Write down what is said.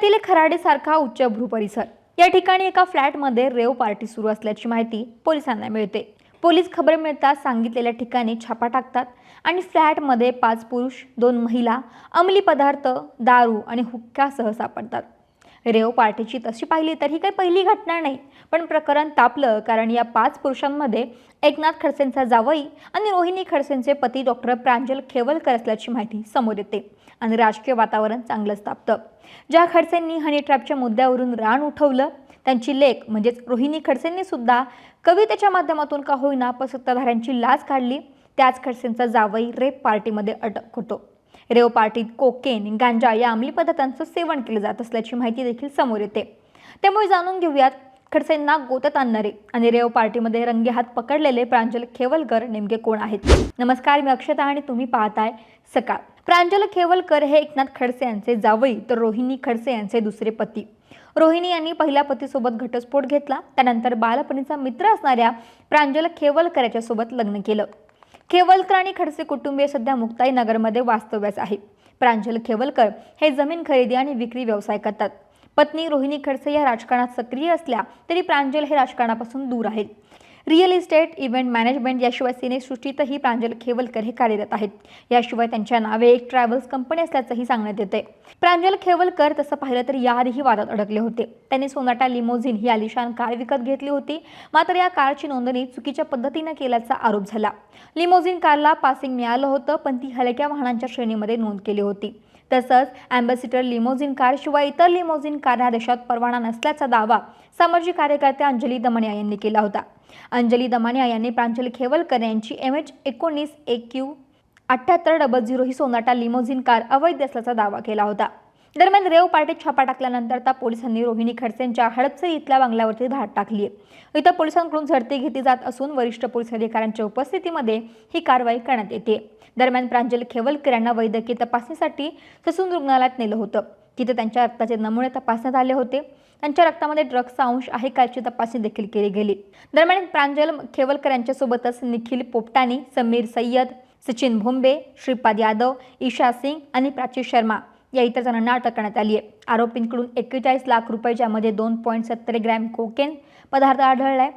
पुण्यातील खराडेसारखा उच्चभ्रू परिसर. या ठिकाणी एका फ्लॅटमध्ये रेव पार्टी सुरू असल्याची माहिती पोलिसांना मिळते. पोलीस खबर मिळताच सांगितलेल्या ठिकाणी छापा टाकतात आणि फ्लॅटमध्ये पाच पुरुष दोन महिला अंमली पदार्थ दारू आणि हुक्क्यासह सापडतात रेव पार्टीची तशी पाहिली तर ही काही पहिली घटना नाही. पण प्रकरण तापलं कारण या पाच पुरुषांमध्ये एकनाथ खडसेंचा जावई आणि रोहिणी खडसेंचे पती डॉक्टर प्रांजल खेवलकर असल्याची माहिती समोर येते आणि राजकीय वातावरण चांगलंच तापतं ज्या खडसेंनी हनी ट्रॅपच्या मुद्द्यावरून रान उठवलं त्यांची लेख म्हणजेच रोहिणी खडसेंनी सुद्धा कवितेच्या माध्यमातून का होईना पण सत्ताधाऱ्यांची लाच काढली त्याच खडसेंचा जावई रेप पार्टीमध्ये अटक होतो. रेव पार्टीत कोकेन गांजा या अंमली पदार्थांचं सेवन केलं जात असल्याची माहिती देखील समोर येते. त्यामुळे जाणून घेऊयात खडसेंना गोतत आणणारे आणि रेव पार्टीमध्ये रंगेहात पकडलेले प्रांजल खेवलकर नेमके कोण आहेत? नमस्कार मी अक्षता आणि तुम्ही पाहताय सकाळ. प्रांजल खेवलकर हे एकनाथ खडसे यांचे जावई तर रोहिणी खडसे यांचे दुसरे पती. रोहिणी यांनी पहिल्या पतीसोबत घटस्फोट घेतला त्यानंतर बालपणीचा मित्र असणाऱ्या प्रांजल खेवलकर याच्यासोबत लग्न केलं. खेवलकर आणि खडसे कुटुंबीय सध्या मुक्ताई नगरमध्ये वास्तव्यास आहे प्रांजल खेवलकर हे जमीन खरेदी आणि विक्री व्यवसाय करतात. पत्नी रोहिणी खडसे या राजकारणात सक्रिय असल्या तरी प्रांजल हे राजकारणापासून दूर आहेत. रिअल इस्टेट इव्हेंट मॅनेजमेंट याशिवाय सिनेसृष्टीतही प्रांजल खेवलकर हे कार्यरत आहेत. याशिवाय त्यांच्या नावे एक ट्रॅव्हल्स कंपनी असल्याचंही सांगण्यात येते. प्रांजल खेवलकर तसं पाहिलं तर याआधीही वादात अडकले होते. त्यांनी सोनाटा लिमोझिन ही आलिशान कार विकत घेतली होती. मात्र या कारची नोंदणी चुकीच्या पद्धतीनं केल्याचा आरोप झाला. लिमोझिन कारला पासिंग मिळालं होतं पण ती हलक्या वाहनांच्या श्रेणीमध्ये नोंद केली होती. तसंच अँबॅसिडर लिमोझिन कार शिवाय इतर लिमोझिन कार ह्या देशात परवाना नसल्याचा दावा सामाजिक कार्यकर्त्या अंजली दमनिया यांनी केला होता. अंजली दमानिया यांनी प्रांजल खेवलकर यांची एम एच एकोणीस ए क्यू अठ्ठ्याहत्तर डबल झिरो ही सोनाटा लिमोझिन कार अवैध असल्याचा दावा केला होता. दरम्यान रेव पार्टीत छापा टाकल्यानंतर त्या पोलिसांनी रोहिणी खडसेंच्या हडपसई इथल्या बंगल्यावरती धाड टाकली आहे इथं पोलिसांकडून झडती घेतली जात असून वरिष्ठ पोलीस अधिकाऱ्यांच्या उपस्थितीमध्ये ही कारवाई करण्यात येते. दरम्यान प्रांजल खेवलकर यांना वैद्यकीय तपासणीसाठी ससून रुग्णालयात नेलं होतं. तिथे त्यांच्या रक्ताचे नमुने तपासण्यात आले होते. त्यांच्या रक्तामध्ये ड्रग्सचा अंश आहे का याची तपासणी देखील केली गेली. दरम्यान प्रांजल खेवलकर यांच्यासोबतच निखिल पोपटानी समीर सय्यद सचिन भोंबे श्रीपाद यादव ईशा सिंग आणि प्राची शर्मा या इतर जणांना अटक करण्यात आली आहे. आरोपींकडून एक्केचाळीस लाख रुपये ज्यामध्ये दोन पॉईंट सत्तर ग्रॅम कोकेन पदार्थ आढळला आहे